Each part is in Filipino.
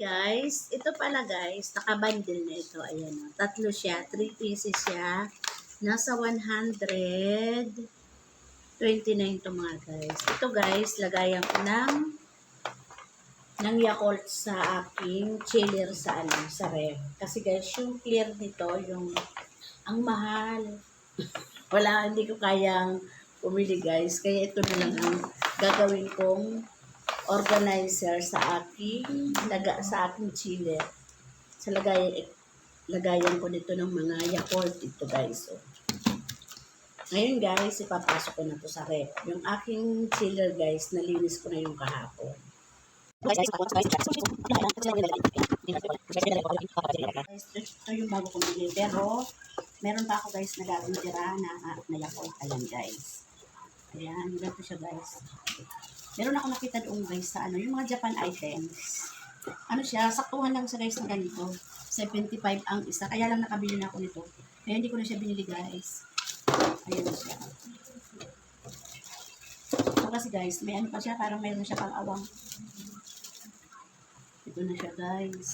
guys, ito pala guys, nakabundle na ito. Ayan o. Tatlo siya. 3 pieces siya. Nasa 129 to mga guys. Ito guys, lagayan ko ng ng Yakult sa aking chiller sa ano, sa ref. Kasi guys, yung clear nito, yung ang mahal. Wala, hindi ko kayang pumili guys. Kaya ito na lang ang gagawin kong organizer sa aking laga, sa aking chiller. Sa lagay lagayan ko dito ng mga Yakult ito guys. So, ngayon guys, ipapasok ko na to sa ref. Yung aking chiller guys, nalinis ko na yung kahapon. Guys, ito yung bago kong bili. Pero, meron pa ako guys na gagawin tira na, na Yakult. Ayan guys. Ayan, ganito siya guys. Meron ako nakita doon guys sa ano, yung mga Japan items. Ano siya, saktuhan lang siya guys na ganito. 75 ang isa. Kaya lang nakabili na ako nito. Kaya hindi ko na siya binili guys. Ayan siya. Ito kasi guys, may ano pa siya, parang mayroon siya pang awang. Ito na siya guys.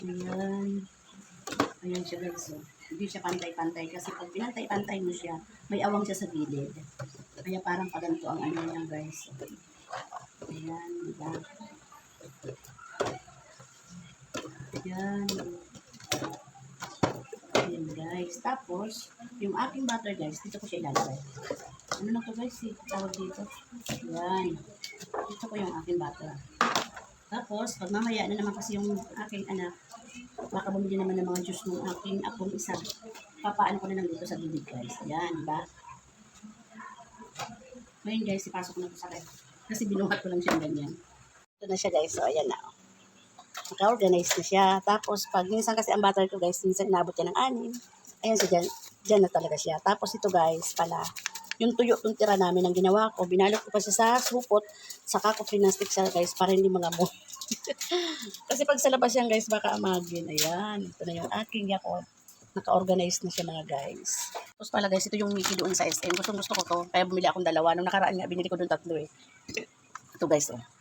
Ayan. Ayan siya guys. Oh. Hindi siya pantay-pantay kasi pag pinantay-pantay mo siya, may awang siya sa gilid. Kaya parang paganto ang ano niya guys. Ayan, diba? Ayan. Ayan guys. Tapos, yung aking butter guys, dito ko siya ilalagay. Ano na to guys? eh? Tawag dito. Ayan. Dito ko yung aking butter. Tapos, pag mamaya na naman kasi yung aking anak, baka bumili naman ng mga juice ng aking akong isa. Papaan ko na lang dito sa bibig guys. Ayan, diba? Ngayon guys, ipasok ko na to sa ref. Kasi binuhat ko lang siya ganyan. Ito na siya guys. So, ayan na. oh. Naka-organize na siya. Tapos, pag minsan kasi ang butter ko guys, minsan inabot niya ng anin. Ayan siya dyan. Dyan na talaga siya. Tapos ito guys, pala, yung tuyo yung tira namin ang ginawa ko, binalot ko pa siya sa supot, saka ko pinastik siya guys para hindi mangamoy. Kasi pag sa labas yan guys, baka amagin. Ayan, ito na yung aking yakot. Naka-organize na siya mga guys. Tapos pala guys, ito yung Mickey doon sa SM. Gusto gusto ko to. Kaya bumili akong dalawa. Nung nakaraan nga, binili ko doon tatlo eh. Ito guys, oh.